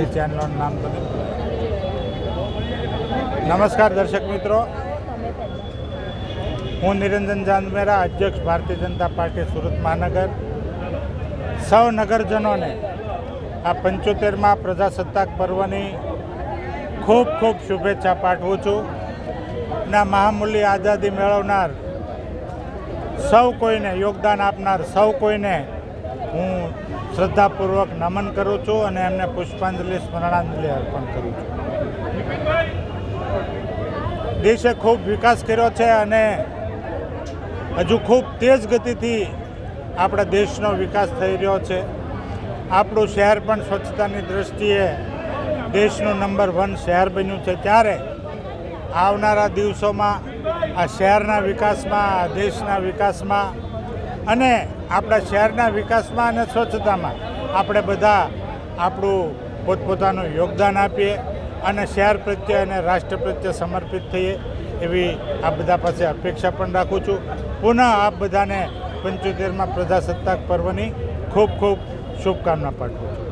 બધી ચેનલોનું નામ બધું નમસ્કાર દર્શક મિત્રો. હું નિરંજન જાંદમેરા અધ્યક્ષ ભારતીય જનતા પાર્ટી સુરત મહાનગર. સૌ નગરજનોને આ પંચોતેરમાં પ્રજાસત્તાક પર્વની ખૂબ ખૂબ શુભેચ્છા પાઠવું છું. ના મહામૂલ્ય આઝાદી મેળવનાર, સૌ કોઈને યોગદાન આપનાર, સૌ કોઈને હું શ્રદ્ધાપૂર્વક નમન કરું છું અને એમને પુષ્પાંજલિ, સ્મરણાંજલિ અર્પણ કરું છું. દેશે ખૂબ વિકાસ કર્યો છે અને હજુ ખૂબ તેજ ગતિથી આપણા દેશનો વિકાસ થઈ રહ્યો છે. આપણું શહેર પણ સ્વચ્છતાની દૃષ્ટિએ દેશનું નંબર વન શહેર બન્યું છે. ત્યારે આવનારા દિવસોમાં આ શહેરના વિકાસમાં, આ દેશના વિકાસમાં અને આપણા શહેરના વિકાસમાં અને સ્વચ્છતામાં આપણે બધા આપણું પોતપોતાનું યોગદાન આપીએ અને શહેર પ્રત્યે અને રાષ્ટ્ર પ્રત્યે સમર્પિત થઈએ એવી આ બધા પાસે અપેક્ષા પણ રાખું છું. પુનઃ આપ બધાને પંચોતેરમાં પ્રજાસત્તાક પર્વની ખૂબ ખૂબ શુભકામના પાઠવું છું.